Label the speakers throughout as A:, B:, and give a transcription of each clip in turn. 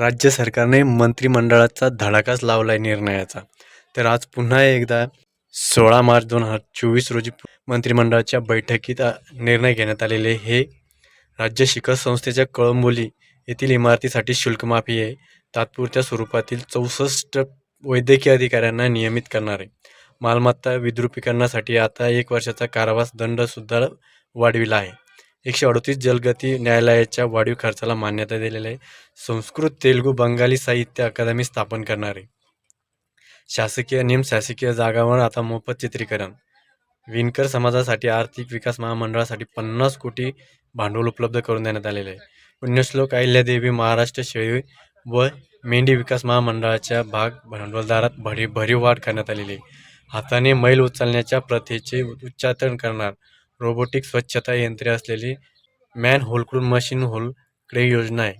A: राज्य सरकारने मंत्रिमंडळाचा धडाकाच लावला आहे निर्णयाचा. तर आज पुन्हा एकदा सोळा मार्च दोन हजार चोवीस रोजी मंत्रिमंडळाच्या बैठकीत निर्णय घेण्यात आलेले हे राज्य शिखर संस्थेच्या कळंबोली येथील इमारतीसाठी शुल्कमाफी आहे. तात्पुरत्या स्वरूपातील चौसष्ट वैद्यकीय अधिकाऱ्यांना नियमित करणार आहे. मालमत्ता विद्रुपीकरणासाठी आता एक वर्षाचा कारावास दंडसुद्धा वाढविला आहे. एकशे अडतीस जलगती न्यायालयाच्या वाढीव खर्चाला मान्यता दिलेली आहे. संस्कृत तेलुगू बंगाली साहित्य अकादमी स्थापन करणार. आहे शासकीय नियम शासकीय जागांवर आता मोफत चित्रीकरण. विणकर समाजासाठी आर्थिक विकास महामंडळासाठी पन्नास कोटी भांडवल उपलब्ध करून देण्यात आलेले आहे. पुण्यश्लोक अहिल्यादेवी महाराष्ट्र शेळी व मेंढी विकास महामंडळाच्या भाग भांडवलदारात भरी भरीव वाढ करण्यात आलेली आहे. हाताने मैल उचलण्याच्या प्रथेचे उच्चाटन करणार रोबोटिक स्वच्छता यंत्रे असलेली मॅन होलकडून मशीन होलकडे योजना आहे.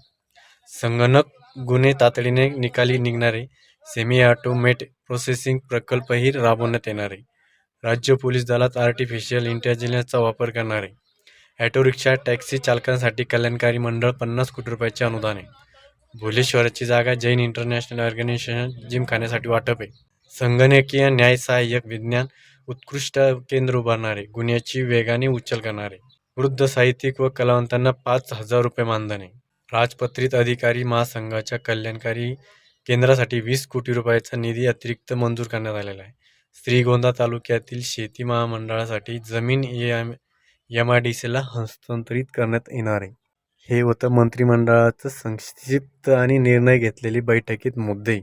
A: संगणक गुन्हे तातडीने निकाली निघणारे सेमी ऑटोमेट प्रोसेसिंग प्रकल्पही राबवण्यात येणार. आहे राज्य पोलीस दलात आर्टिफिशियल इंटेलिजन्सचा वापर करणार. आहे ॲटो रिक्षा टॅक्सी चालकांसाठी कल्याणकारी मंडळ पन्नास कोटी रुपयाचे अनुदान आहे. भुलेश्वराची जागा जैन इंटरनॅशनल ऑर्गनायझेशन जिमखान्यासाठी वाटप आहे. संगणकीय न्याय सहाय्यक विज्ञान उत्कृष्ट केंद्र उभारणारे गुन्ह्याची वेगाने उचल करणारे वृद्ध साहित्यिक व कलावंतांना पाच हजार रुपये मानधने राजपत्रित अधिकारी महासंघाच्या कल्याणकारी केंद्रासाठी वीस कोटी रुपयाचा निधी अतिरिक्त मंजूर करण्यात आलेला आहे. श्रीगोंदा तालुक्यातील शेती महामंडळासाठी जमीन एम एम आय डी सीला हस्तांतरित करण्यात येणार आहे. हे होतं मंत्रिमंडळाचं संक्षिप्त आणि निर्णय घेतलेली बैठकीत मुद्दे.